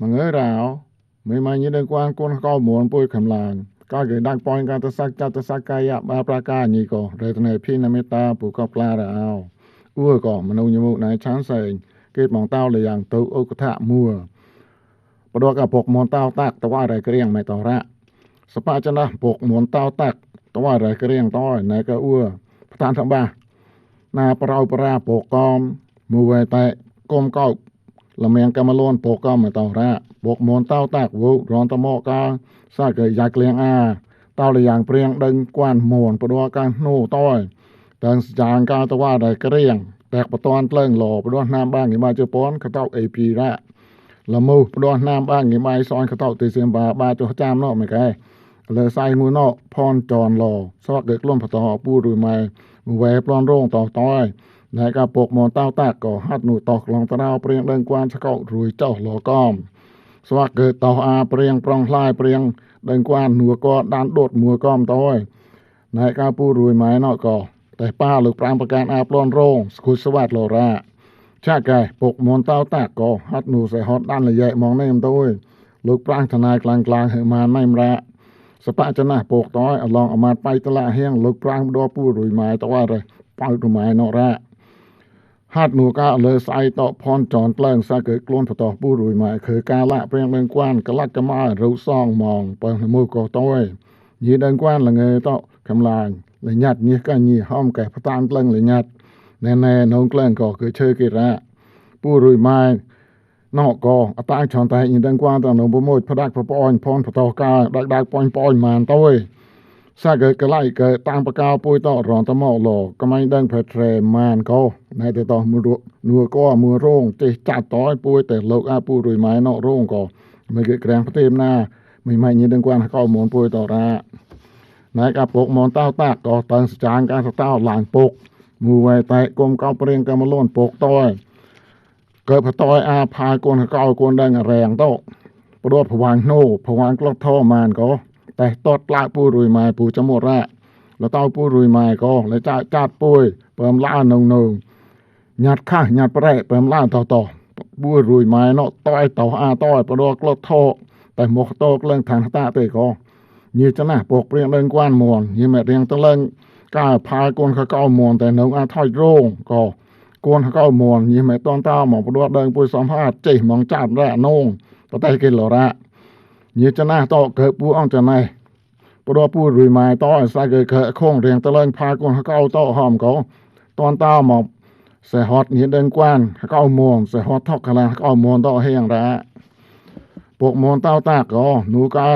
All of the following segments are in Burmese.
មើលរោមិនមកញីដឹងគួងគូនកោមួនពុយខំឡាងកាយគេដាក់ប៉ោញកាតសាច់កាតសាច់កាយបាប្រការញីកោរេតនេភីណមេតាពូកោផ្លារោអ៊ូកោមនុញមុកណៃឆានសែងគេមកតោលយ៉ាងទៅអុកថាមួបដកពកមនតោតាក់តវ៉ារែក្រៀងមេតរៈសបចនាពកមនតោតាក់តវ៉ារែក្រៀងតោណៃកោអ៊ូផ្តានធំបាណាប្រោប្រាពកកំមួយតែកុំកោ លមៀងកម្មលួនបកកម្មតោរៈបកមនតោតាក់វុរនតមកកាសាកយ៉ាក្លៀងអាតោលយ៉ាងព្រៀងដឹងគួនមូនព្រោះកាណូតោទាំងស្យ៉ាងកាតវ៉ាដែលក្រៀងតែបតនផ្លើងលោព្រោះណាមបាងនិមាជប៉ុនកតោអេភីរៈលមោព្រោះណាមបាងនិមាយសអនកតោទិសិមបាបាចុះចាំណោមកែលើសៃមួយណោផនចនលោសក់កឹកលំបតអពូរួយម៉ែវែប្លន់រងតោតោ ណែកាពុកមកតោតាក៏ហាត់នោះតោះក្លងត្រោព្រៀងដឹងគួនឆ្កោរួយចោះលកមស្វាកើតោះអាព្រៀងប្រងផ្លាយព្រៀងដឹងគួននួក៏ដានដូតមួកំតោយណែកាពូរួយម៉ែណោក៏តែប៉ាលោកប្រាំប្រការអាប្លន់រងស្គូស្វាតលរ៉ាចាកែពុកមនតោតាក៏ហាត់នោះសេះហត់ដានលយែកមកនេះមិនទៅលោកប្រាំងថ្នាយខ្លាំងខ្លាំងហឺម៉ានណៃមរ៉ាសបច្ចណាពុកតោអឡងអាមាតបៃតឡាហៀងលោកប្រាំងដួពូរួយម៉ែតោរ៉ាប៉ៅរម៉ែណរ៉ា ហាត់មួកាលើស្អៃតផនចនក្លែងសាកើខ្លួនបតោះពូរួយម៉ែខើកាលាព្រៀងលឹងគួនកលាក់កម៉ារូវសងម៉ងបើមួយក៏តយញីដឹងគួនលងើតកំឡាញលញាត់ញីកាញីហោមកែបតាមក្លែងលញាត់ណែណែនងក្លែងក៏គឺឈើគេរ៉ាពូរួយម៉ែណោកអតាចឆនតែញីដឹងគួនតនងប្រមួយផ្ដាក់ប្រអញផនបតោះកាដាក់ដាក់ប៉ាញ់ប៉ាញ់ម៉ានតយ សាកកលៃកតាមបកោពួយតរងតមកលកំៃដឹងប្រត្រេម៉ានកោណៃតតមួរនួកោមួរងទេចាត់តយពួយតែលោកអាពូរួយម៉ែណោរងកោមិនគេក្រាំងផ្ទេមណាមិនម៉ៃញីដឹងគួរកោមូនពួយតរាណៃកាពុកមនតោតាកោតើស្ចាងកាសតោឡើងពុកមួយវ៉ៃតែគុំកោព្រៀងកម្មលូនពុកតយកើបតយអាផាយកូនកោកូនដឹងរាំងតោព្រោះប្រវាងណូប្រវាងក្លុកធោម៉ានកោ តែតតឡាពូរួយម៉ែពូចមរៈលតោពូរួយម៉ែក៏លចាចាតពួយបើមឡានងនងញាត់ខះញាត់ប្រែបើមឡាតតពូរួយម៉ែណោតតោអាតោប្រដក្លត់ថោតែមកតកឡើងឋានតាទេក៏ញីចណាពកព្រៀងដឹងគួនមនញីមែរៀងទៅឡើងកើផាយកូនកកោមនតែនៅអាថយរងក៏កូនកោមនញីមែតនតាមកប្រដដឹងពួយសំហាចេះមកចាប់រ៉ណងប្រទេសគេលរ៉ា ยีจะน่าต่อเกิดปูอ่องจะไหนปรอปูรุยไม้ต่อสายเกิดเกิโค้งเรียงตะเลิงพากลเขาเอาต่อหอมเขาตอนต้าหมอบเสหอดเหียเดินกว้านเขาเอามวงเสหอดทอกกะลาเขาเอามวงต่อให้ยังระปกมวงเต้าตากอหนูกา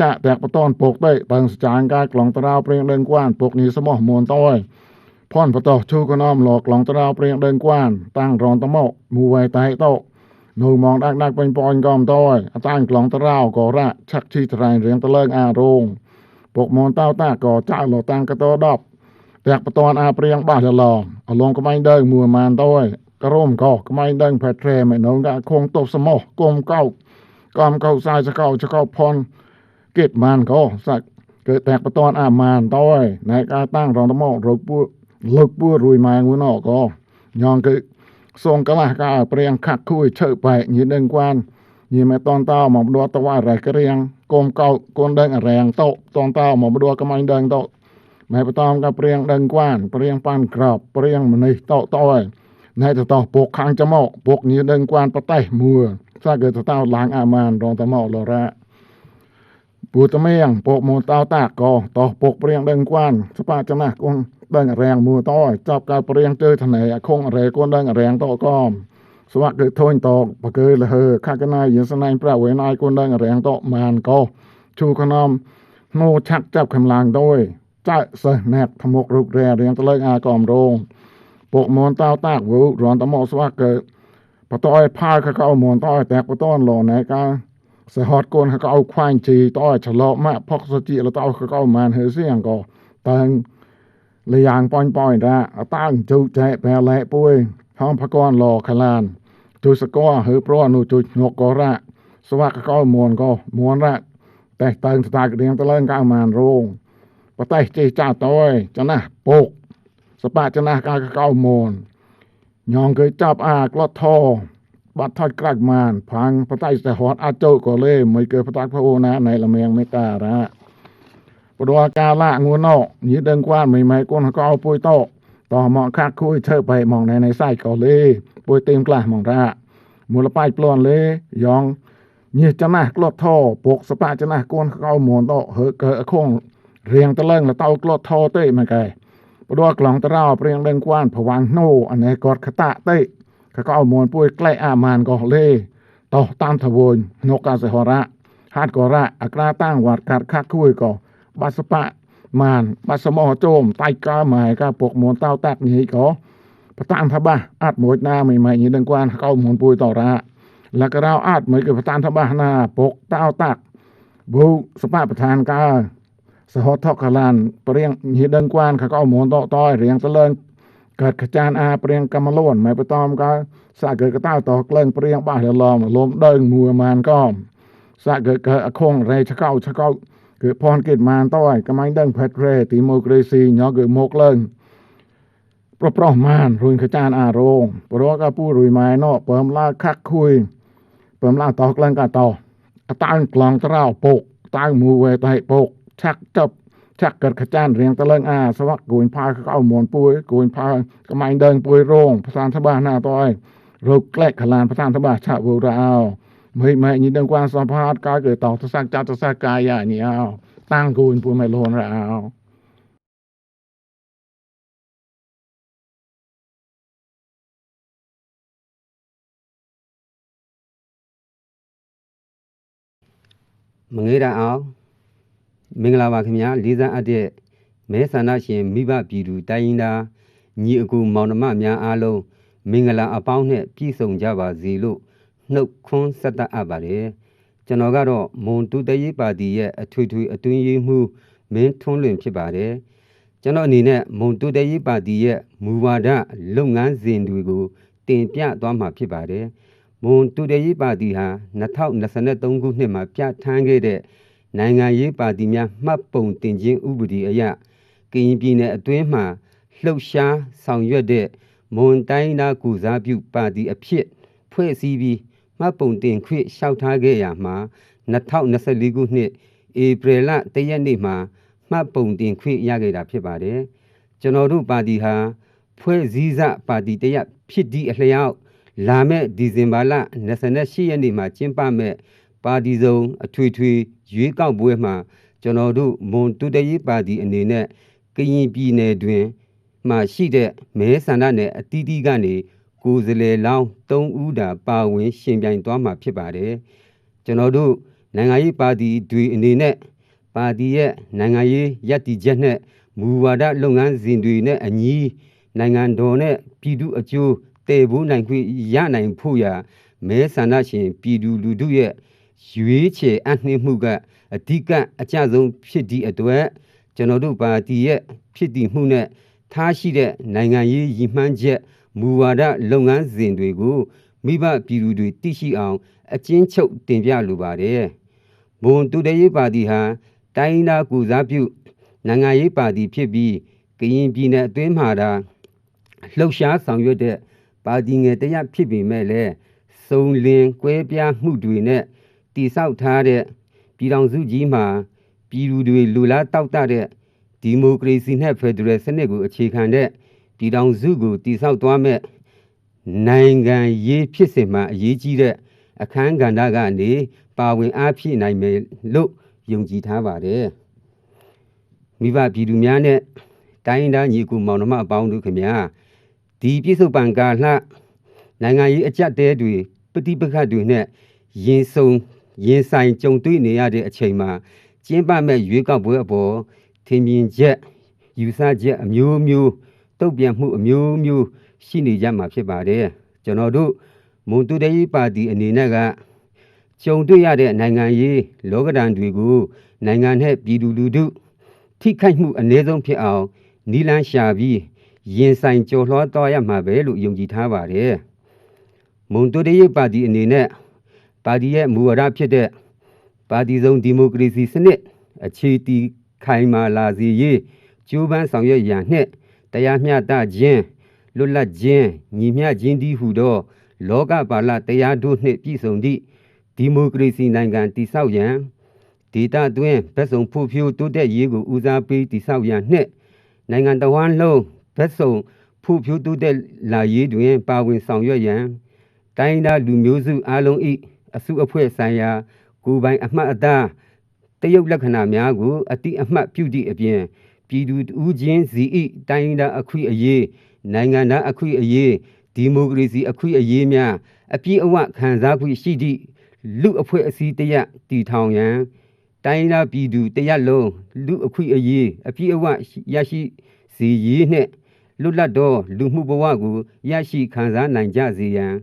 จะแตกประตอนปกได้เปิงสจางกากล่องตะราวเปรียงเดินกว้านปกนี้สมอมวงต้อยพ่อนประตอชูกน้อมหลอกกล่องตะราวเปรียงเดินกว้านตั้งรองตะเมามูไวไตโต នៅមកដាក់ដាក់ពេញប៉អញក៏មិនតយអតាញ់ក្លងតរោក៏រៈឆាក់ជីត្រែងរៀងតលើងអារងពុកមនតោតាក៏ចៅលតាំងកតដប់តាក់បតនអាព្រៀងបោះចឡងអលងក្មែងដើមួយម៉ានតយក៏រោមក៏ក្មែងដើផេត្រេមិននងដាក់ខងតបសមោះគុំកោកកំកោសាយសកោចកោផនគិតម៉ានក៏សាក់គឺតាក់បតនអាម៉ានតយណែកាតាំងរងតមោរពុលើកពួររួយម៉ែងួនអកញងគឺ ทรงกลาก้าเปรียงขักคุยเชื่ไปยืนเดิงกวนยืนแม่ตอนเต้าหมอบดัวตะว่าไรกเรียงกลมเก่ากลนเดิงแรงโตตอนเต้าหมอบดัวกำลังเดิงโตไม่ไปตามกับเปรียงเดิงกวนเปรียงปานกรอบเปรียงมันในโตต้อยในจะต่อปกคางจะหมอกปกยืนเดิงกวนปะไตมือซาเกิดตะเต้าล้างอามานรองตะหมอกลอระปูตะเมียงปกหมอเต้าตากกอต่อปกเปรียงเดิงกวนสปาจะหนักง ដឹងរាំងមួតោចាប់កាលប្រៀងទៅថ្នេអខុងរេគូនដឹងរាំងតកមស្វាក់គឺធូនតកបកើលហើខកណាយស្នែងប្រវេណៃគូនដឹងរាំងតមានកោជូកណំណូឆាក់ចាប់កម្លាំងដោយចៅសិស្សណាក់ធមុករូបរែរៀងទៅលើអាកំរងពួកមនតោតាក់វូរនតមកស្វាក់កើបតអីផាលកកោមនតអីតាក់បតនលណែកាសេះហត់កូនកកោខ្វាញ់ជីតអីឆ្លោម៉ាក់ផកសជីលតអោកកោម៉ានហើសៀងកោតាំង លាងប៉ោញប៉ោញរ៉ាតាំងជូចែកបែលែពួយហងផកនលខឡានជួយសកោហើប្រអនុជួយញកក៏រ៉ាសវកកោមួនក៏មួនរ៉ាតែតើងស្តាក្រៀងទៅលើកៅម៉ានរងបតៃជិះចាតយចណាស់ពកសបាចណាស់កាកកោមួនញងគេចាប់អាក្លត់ធបាត់ថត់ក្រាច់ម៉ានផាំងបតៃសេះហត់អាចចូលក៏លេមិនគេបតាក់ផូណានៃលមៀងមេតារ៉ា ព្រោះកាលាងួនណោញីដឹងគាត់មិនម៉ែគុនកោពួយតោតោះមកខាក់គួយធ្វើបែកហ្មងណែនៃសាច់កោលេពួយទៀមខ្លះហ្មងរ៉ាមូលបាយប្លន់លេយ៉ងញីចណាស់ក្លត់ថោពុកសបាចណាស់គុនកោមនតោហើកើអខងរៀងតលើងលតោក្លត់ថោទេមកកែព្រោះក្លងតារោព្រៀងដឹងគាត់ប្រវាំងណូអានេះគាត់ខតាទេកកោមនពួយក្លែកអាម៉ានកោលេតោះតាមធវញណូកាសិហរៈហាត់កោរៈអក្រាតាំងវត្តកាត់ខាក់គួយកោ nô ca sẽ hò ra hát gọ ra à kra tang vạt cạt khắc khui gọ ba spa màn ba spa mò chôm tay ca mài ca buộc muốn tao tạc như có พระตามทบะอาจหมดหน้าใหม่ๆนี้ดังกวนเข้าหมุนปุยต่อระ แล้วก็เราอาจเหมือนกับประธานทบานาปกเต้าตักบูสภาพประธานกาสหทอกขลานเปรียงหีดังกวานเขาก็เอาหมอนต่อต้อยเรียงตะเลินเกิดขจานอาเปรียงกำมะล้วนไม่ไปตอมก็สะเกิดกระต้าต่อเกลินเปรียงบ้าเดือลอมลมเดิงมัวมานก็สะเกิ គឺផនគិតម៉ានតោឯកំាញ់ដឹងផេតរេទីម៉ូក្រាស៊ីញ៉គឺមកលើងប្រប្រោះម៉ានរួញខចានអារងប្ររកាពូរួយម៉ែណោបើមឡាខាក់ខួយបើមឡាតោក្លែងកាតោអតាំងក្លងត្រោពុកតាំងមូវេតៃពុកឆាក់ចប់ឆាក់កើតខចានរៀងតលឹងអាស្វាក់គួយផៅកៅមនពួយគួយផៅកំាញ់ដឹងពួយរងផ្សានសបាណាតោឯងរោគក្លែកកលានផ្សានសបាឆាវរោ mấy mấy như đơn quan sao phát cái cái tàu tôi sang cha tôi cái à nhau tăng cùn phụ mày luôn ra à. mà nghĩ ra áo mình là bà nhá, lý ra ade mấy sản xuất xin mi ba bì đủ tay in da nhị cụ mong nó mà mình là ở bao nhiêu kỹ sống cho bà gì luôn ပြည်သူတိုင်းရင်းသားညီအကူမောင်နှမများအားလုံးမင်္ဂလာအပေါင်းနဲ့ပြည့်စုံကြပါစေလို့နှုတ်ခွန်းဆက်တတ်အပ်ပါတယ်ကျွန်တော်ကတော့မွန်တူတရေးပါတီရဲ့အထွေထွေအတွင်းရေးမှူးမင်းထွန်းလွင်ဖြစ်ပါတယ်ကျွန်တော်အနေနဲ့မွန်တူတရေးပါတီရဲ့မူဝါဒလုပ်ငန်းစဉ်တွေကိုတင်ပြသွားမှာဖြစ်ပါတယ်မွန်တူတရေးပါတီဟာ2023ခုနှစ်မှာပြဋ္ဌာန်းခဲ့တဲ့နိုင်ငံရေးပါတီများမှတ်ပုံတင်ခြင်းဥပဒေအရကရင်ပြည်နယ်အတွင်းမှာလှုပ်ရှားဆောင်ရွက်တဲ့မွန်တိုင်းသားကုစားပြုပါတီအဖြစ်ဖွဲ့စည်းပြီး မှတ်ပုံတင်ခွင့်လျှောက်ထားခဲ့ရမှာ2024ခုနှစ်ဧပြီလ1ရက်နေ့မှာမှတ်ပုံတင်ခွင့်ရခဲ့တာဖြစ်ပါတယ်ကျွန်တော်တို့ပါတီဟာဖွဲ့စည်းစပါတီတရက်ဖြစ်သည့်အလျောက်လာမယ့်ဒီဇင်ဘာလ28ရက်နေ့မှာကျင်းပမယ့်ပါတီစုံအထွေထွေရွေးကောက်ပွဲမှာကျွန်တော်တို့မွန်တူတရေးပါတီအနေနဲ့ကရင်ပြည်နယ်တွင်မှရှိတဲ့မဲဆန္ဒနယ်အတီးတီးကနေ ကိုယ်စားလှယ်လောင်း3ဦးတာပါဝင်ရှင်ပြိုင်သွားမှာဖြစ်ပါတယ်ကျွန်တော်တို့နိုင်ငံရေးပါတီတွေအနေနဲ့ပါတီရဲ့နိုင်ငံရေးရည်တည်ချက်နဲ့မူဝါဒလုပ်ငန်းစဉ်တွေနဲ့အညီနိုင်ငံတော်နဲ့ပြည်သူအကျိုးတည်ဖို့နိုင်ခွင့်ရနိုင်ဖို့ရာမဲဆန္ဒရှင်ပြည်သူလူထုရဲ့ရွေးချယ်အနှင်းမှုကအဓိကအကျဆုံးဖြစ်သည့်အတွက်ကျွန်တော်တို့ပါတီရဲ့ဖြစ်တည်မှုနဲ့ထားရှိတဲ့နိုင်ငံရေးရည်မှန်းချက် မူဝါဒလုပ်ငန်းစဉ်တွေကိုမိဘပြည်သူတွေသိရှိအောင်အကျဉ်းချုပ်တင်ပြလိုပါတယ်။မွန်တူတရေးပါတီဟာတိုင်းနာကူစားပြုနိုင်ငံရေးပါတီဖြစ်ပြီးကရင်ပြည်နယ်အတွင်းမှာဒါလှုပ်ရှားဆောင်ရွက်တဲ့ပါတီငယ်တရဖြစ်ပေမဲ့လည်းစုံလင်ကွဲပြားမှုတွေနဲ့တိဆောက်ထားတဲ့ပြည်ထောင်စုကြီးမှာပြည်သူတွေလူလားတောက်တတဲ့ဒီမိုကရေစီနဲ့ဖက်ဒရယ်စနစ်ကိုအခြေခံတဲ့ ပြည်ထောင်စုကိုတည်ဆောက်သွားမဲ့နိုင်ငံရေးဖြစ်စဉ်မှာအရေးကြီးတဲ့အခန်းကဏ္ဍကနေပါဝင်အားဖြည့်နိုင်မယ်လို့ယုံကြည်ထားပါတယ်မိဘပြည်သူများနဲ့တိုင်းဒေသညီကူမောင်နှမအပေါင်းတို့ခင်ဗျာဒီပြစ္ဆုတ်ပံကာလနိုင်ငံရေးအကြက်တဲတွေပฏิပက္ခတွေနဲ့ရင်ဆုံရင်ဆိုင်ကြုံတွေ့နေရတဲ့အချိန်မှာကျင်းပမဲ့ရွေးကောက်ပွဲအပေါ်ထင်မြင်ချက်ယူဆချက်အမျိုးမျိုး တုတ်ပြန်မှုအမျိုးမျိုးရှိနေကြမှာဖြစ်ပါတယ်ကျွန်တော်တို့မွန်တူတရေးပါတီအနေနဲ့ကကြုံတွေ့ရတဲ့နိုင်ငံရေးလောကဒဏ်တွေကိုနိုင်ငံနဲ့ပြည်သူလူထုထိခိုက်မှုအ ਨੇ ဆုံးဖြစ်အောင်နီလန်းရှာပြီးရင်ဆိုင်ကြော်လွှားသွားရမှာပဲလို့ယုံကြည်ထားပါတယ်မွန်တူတရေးပါတီအနေနဲ့ပါတီရဲ့မူဝါဒဖြစ်တဲ့ပါတီစုံဒီမိုကရေစီစနစ်အခြေတည်ခိုင်မာလာစေရေးကြိုးပမ်းဆောင်ရွက်ရန်နှင့် တရားမျှတခြင်းလွတ်လပ်ခြင်းညီမျှခြင်းတည်းဟုသော လောကပါလတရားတို့နှင့်ပြည့်စုံသည့်ဒီမိုကရေစီနိုင်ငံတည်ဆောက်ရန်ဒေတာတွင်ဗက်စုံဖူဖြိုးတိုးတက်ရေးကိုဦးစားပေးတည်ဆောက်ရန်နှင့်နိုင်ငံတော်ဝန်လုံးဗက်စုံဖူဖြိုးတိုးတက်လာရေးတွင် ပါဝင်ဆောင်ရွက်ရန်တိုင်းဒေသလူမျိုးစုအလုံး၏အစုအဖွဲ့ဆိုင်ရာကိုယ်ပိုင်အမှတ်အသားတရုတ်လက္ခဏာများကိုအတိအမှတ်ပြုသည့်အပြင် ပြည်သူဦးချင်းစီ၏တိုင်းဒေသအခွင့်အရေးနိုင်ငံသားအခွင့်အရေးဒီမိုကရေစီအခွင့်အရေးများအပြည့်အဝခံစားခွင့်ရှိသည့်လူအဖွဲ့အစည်းတရက်တည်ထောင်ရန်တိုင်းဒေသပြည်သူတရက်လုံးလူအခွင့်အရေးအပြည့်အဝရရှိစီရေးနှင့်လွတ်လပ်သောလူမှုဘဝကိုရရှိခံစားနိုင်ကြစေရန်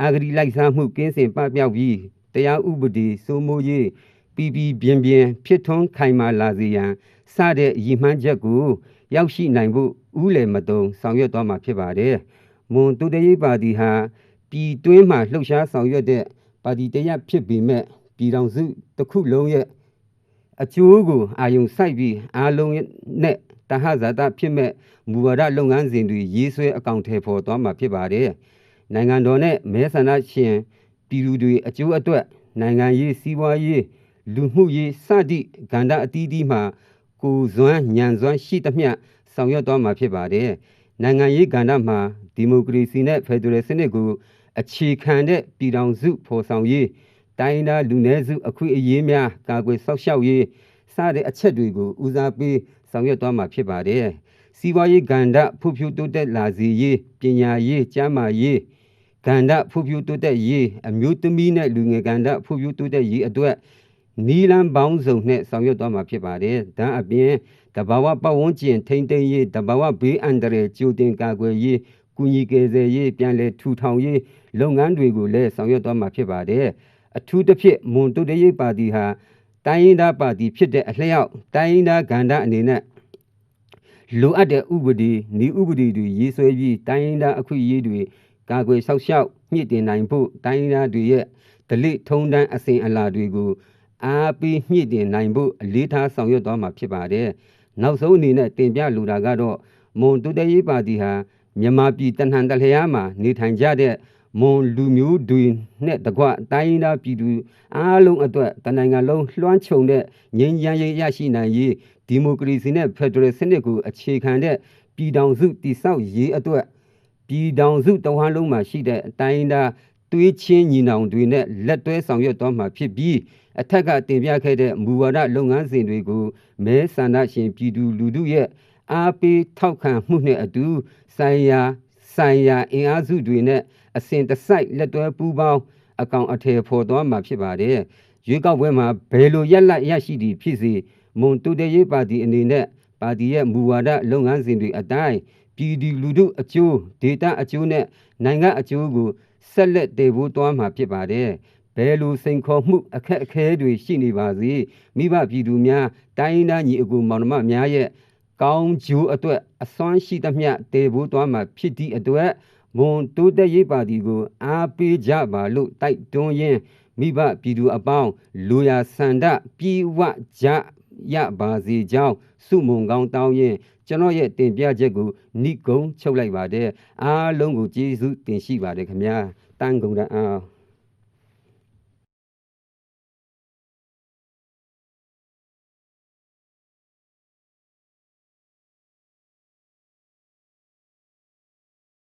အာဂရီလိုက်စားမှုကင်းစင်ပပျောက်ပြီးတရားဥပဒေစိုးမိုးရေး ပြည်ပြည်ပြင်းပြင်းဖြစ်ထွန်းခိုင်မာလာစေရန်စတဲ့ရည်မှန်းချက်ကိုရောက်ရှိနိုင်ဖို့ဥလယ်မတုံဆောင်ရွက်သွားမှာဖြစ်ပါတယ်။မွန်တူတရေးပါတီဟာပြည်တွင်းမှာလှုပ်ရှားဆောင်ရွက်တဲ့ပါတီတရက်ဖြစ်ပေမဲ့ပြည်တော်စုတစ်ခုလုံးရဲ့အကျိုးကိုအာယုံစိုက်ပြီးအားလုံးနဲ့တဟဇာတဖြစ်မဲ့မူဝါဒလုပ်ငန်းစဉ်တွေရေးဆွဲအကောင့်ထဲပေါ်သွားမှာဖြစ်ပါတယ်။နိုင်ငံတော်နဲ့မဲဆန္ဒရှင်ပြည်သူတွေအကျိုးအတွက်နိုင်ငံရေးစီးပွားရေး လူမှုရေးစသည့်ကဏ္ဍအသီးသီးမှာကိုယ်စွမ်းညံစွမ်းရှိသမျှဆောင်ရွက်သွားမှာဖြစ်ပါတယ်။နိုင်ငံရေးကဏ္ဍမှာဒီမိုကရေစီနဲ့ဖက်ဒရယ်စနစ်ကိုအခြေခံတဲ့ပြည်ထောင်စုဖော်ဆောင်ရေးတိုင်းဒေသလူနည်းစုအခွင့်အရေးများကာကွယ်စောင့်ရှောက်ရေးစတဲ့အချက်တွေကိုဦးစားပေးဆောင်ရွက်သွားမှာဖြစ်ပါတယ်။စီးပွားရေးကဏ္ဍဖွံ့ဖြိုးတိုးတက်လာစေရေးပညာရေးကျန်းမာရေးကဏ္ဍဖွံ့ဖြိုးတိုးတက်ရေးအမျိုးသမီးနဲ့လူငယ်ကဏ္ဍဖွံ့ဖြိုးတိုးတက်ရေးအတွက် နီလန်းပေါင်းစုံနဲ့ဆောင်ရွက်သွားမှာဖြစ်ပါတယ်။ဒါအပြင်တဘာဝပတ်ဝန်းကျင်ထိမ့်သိမ်းရေးတဘာဝဘေးအန္တရာယ်ကြိုတင်ကာကွယ်ရေးကုညီကယ်ဆယ်ရေးပြန်လည်ထူထောင်ရေးလုပ်ငန်းတွေကိုလည်းဆောင်ရွက်သွားမှာဖြစ်ပါတယ်။အထူးသဖြင့်မွန်တုတ်တရေးပါတီဟာတိုင်းရင်းသားပါတီဖြစ်တဲ့အလျောက်တိုင်းရင်းသားကဏ္ဍအနေနဲ့လိုအပ်တဲ့ဥပဒေဤဥပဒေတွေရေးဆွဲပြီးတိုင်းရင်းသားအခွင့်အရေးတွေကာကွယ်ဆောက်ရှောက်မြင့်တင်နိုင်ဖို့တိုင်းရင်းသားတွေရဲ့ဒလိထုံတန်းအစဉ်အလာတွေကို အားပေးမြင့်တင်နိုင်ဖို့အလေးထားဆောင်ရွက်သွားမှာဖြစ်ပါတယ်။နောက်ဆုံးအနေနဲ့တင်ပြလိုတာကတော့မွန်တူတရေးပါတီဟာမြန်မာပြည်တနန်တလျားမှာနေထိုင်ကြတဲ့မွန်လူမျိုးတွေနဲ့တကွတိုင်းရင်းသားပြည်သူအားလုံးအတွက်တနိုင်ငံလုံးလွှမ်းခြုံတဲ့ငြိမ်းချမ်းရေးရရှိနိုင်ရေးဒီမိုကရေစီနဲ့ဖက်ဒရယ်စနစ်ကိုအခြေခံတဲ့ပြည်ထောင်စုတည်ဆောက်ရေးအတွက်ပြည်ထောင်စုတဝန်းလုံးမှာရှိတဲ့အတိုင်းအတာသွေးချင်းညီနောင်တွေနဲ့လက်တွဲဆောင်ရွက်သွားမှာဖြစ်ပြီး အထက်ကတင်ပြခဲ့တဲ့မူဝါဒလုပ်ငန်းစဉ်တွေကိုမဲဆန္ဒရှင်ပြည်သူလူထုရဲ့အားပေးထောက်ခံမှုနဲ့အတူဆိုင်ရာဆိုင်ရာအင်အားစုတွေနဲ့အစဉ်တစိုက်လက်တွဲပူးပေါင်းအကောင်အထည်ဖော်သွားမှာဖြစ်ပါတယ်။ရွေးကောက်ပွဲမှာဘယ်လိုရက်လက်ရရှိသည်ဖြစ်စေမွန်တူတရေးပါတီအနေနဲ့ပါတီရဲ့မူဝါဒလုပ်ငန်းစဉ်တွေအတိုင်းပြည်သူလူထုအကျိုးဒေတာအကျိုးနဲ့နိုင်ငံအကျိုးကိုဆက်လက်တည်ဖို့တွားမှာဖြစ်ပါတယ်။ ဘယ်လိုစိန်ခေါ်မှုအခက်အခဲတွေရှိနေပါစေမိဘပြည်သူများတိုင်းရင်းသားညီအကိုမောင်နှမများရဲ့ကောင်းကျိုးအတွက်အစွမ်းရှိသမျှတည်ဖို့တွားမှာဖြစ်သည့်အတွက်မွန်တိုးတက်ရေးပါတီကို အားပေးကြပါလို့တိုက်တွန်းရင်းမိဘပြည်သူအပေါင်းလူရဆန္ဒပြေဝကြရပါစေကြောင်းစုမုံကောင်းတောင်းရင်ကျွန်တော်ရဲ့တင်ပြချက်ကိုဏိကုံချုပ်လိုက်ပါတယ်အားလုံးကိုကျေးဇူးတင်ရှိပါတယ်ခင်ဗျာတန်ကုန်တန်းအောင်